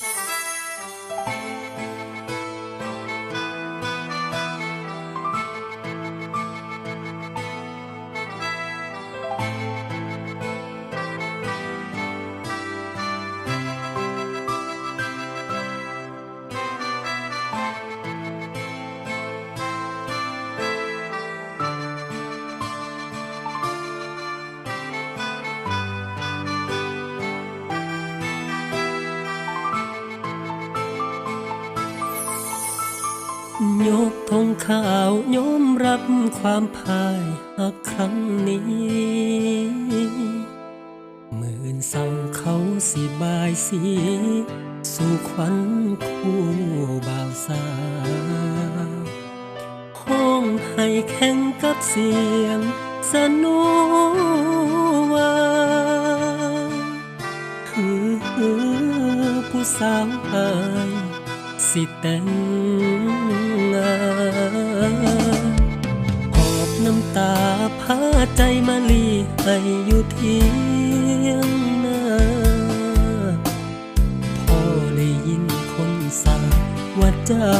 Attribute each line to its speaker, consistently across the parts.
Speaker 1: Bye. ยกธงขาว ยอมรับความพ่ายหักครั้งนี้มื่นเศร้าเขาสิบายสี สู่ขวัญคู่บ่าวสาวห้องให้แข่งกับเสียงสนุวาฮือฮือผู้สาวอาย สิแต่งงานหอบน้ำตาพาใจมาลีให้อยู่เที่ยงนาพอได้ยินคนสักว่าเจ้า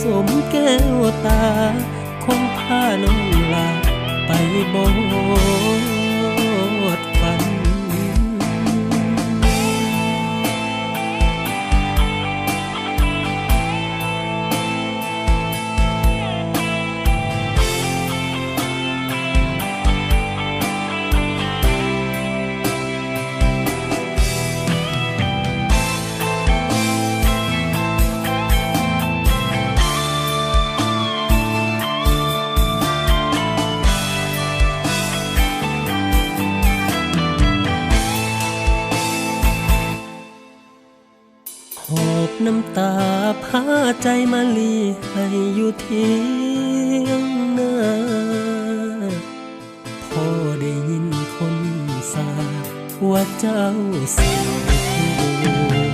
Speaker 1: สมแก้วตา คงพาน้องลาไปบ หอบน้ำตาพาใจมาลีให้อยู่เที่ยงนาพอได้ยินคนสาว่าเจ้าเสียค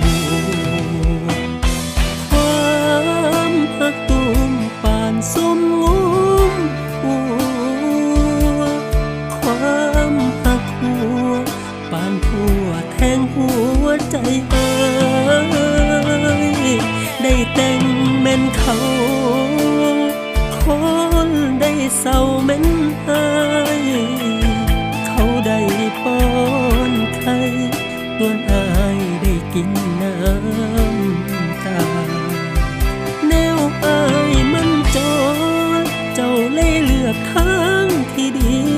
Speaker 1: เขาคนได้เศร้าแม่นอายเขาได้ป้อนไข่ส่วนอายได้กินน้ำตาแนวอายมันจนเจ้าเลยเลือกทางที่ดี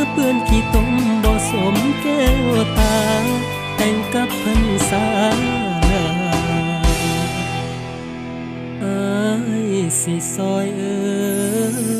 Speaker 1: เมื่อเปื้อนขี้ต้มบ่สมแก้วตา แต่งกับพันสาลาอายสิซอยเออ